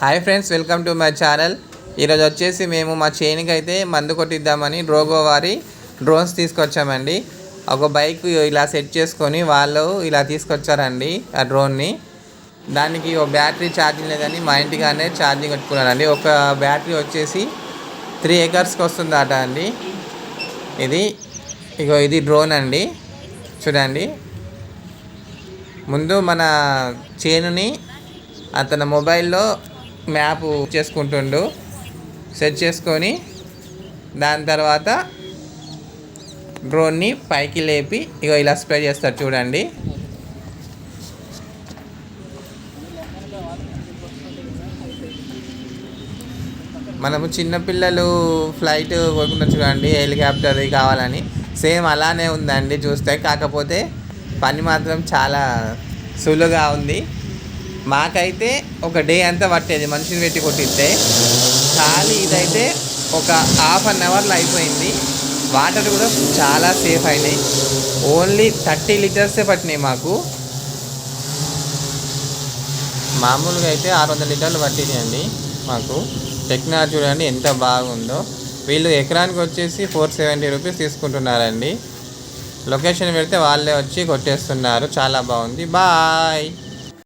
Hi friends welcome to my channel. ఈరోజు వచ్చేసి మేము మా చేనుకి అయితే మందు కొట్టిద్దామని డ్రోగో వారి డ్రోన్స్ తీసుకొచ్చామండి. ఒక బైక్ ఇలా సెట్ చేసుకొని వాళ్ళు ఇలా తీసుకొచ్చారండి ఆ డ్రోన్ని దానికి ఒక బ్యాటరీ ఛార్జింగ్ లేదని మా ఇంటికానే ఛార్జింగ్ పెట్టుకున్నానండి ఒక బ్యాటరీ వచ్చేసి త్రీ ఎకర్స్కి వస్తుందట అండి. ఇది ఇగో ఇది డ్రోన్ అండి. చూడండి. ముందు మన చేనుని అతని మొబైల్లో మ్యాప్ చేసుకుంటుండు. సెట్ చేసుకొని దాని తర్వాత డ్రోన్ని పైకి లేపి ఇగో ఇలా స్ప్రే చేస్తారు చూడండి. మనము చిన్నపిల్లలు ఫ్లైట్ కొనుక్కుంటారు చూడండి హెలికాప్టర్ కావాలని. సేమ్ అలానే ఉందండి చూస్తే. కాకపోతే పని మాత్రం చాలా సులువుగా ఉంది. మాకైతే ఒక డే అంతా పట్టేది. మనిషిని పెట్టి కొట్టిస్తే ఖాళీ ఇదైతే ఒక హాఫ్ అన్ అవర్లో అయిపోయింది. వాటర్ కూడా చాలా సేఫ్ అయినాయి. ఓన్లీ థర్టీ లీటర్సే పట్టినాయి మాకు. మామూలుగా అయితే ఆరు వందల లీటర్లు పట్టినాయండి అండి మాకు. టెక్నాలజీ చూడండి ఎంత బాగుందో. వీళ్ళు ఎకరానికి వచ్చేసి ఫోర్ సెవెంటీ రూపీస్ తీసుకుంటున్నారండి. లొకేషన్ పెడితే వాళ్ళే వచ్చి కొట్టేస్తున్నారు. చాలా బాగుంది. బాయ్!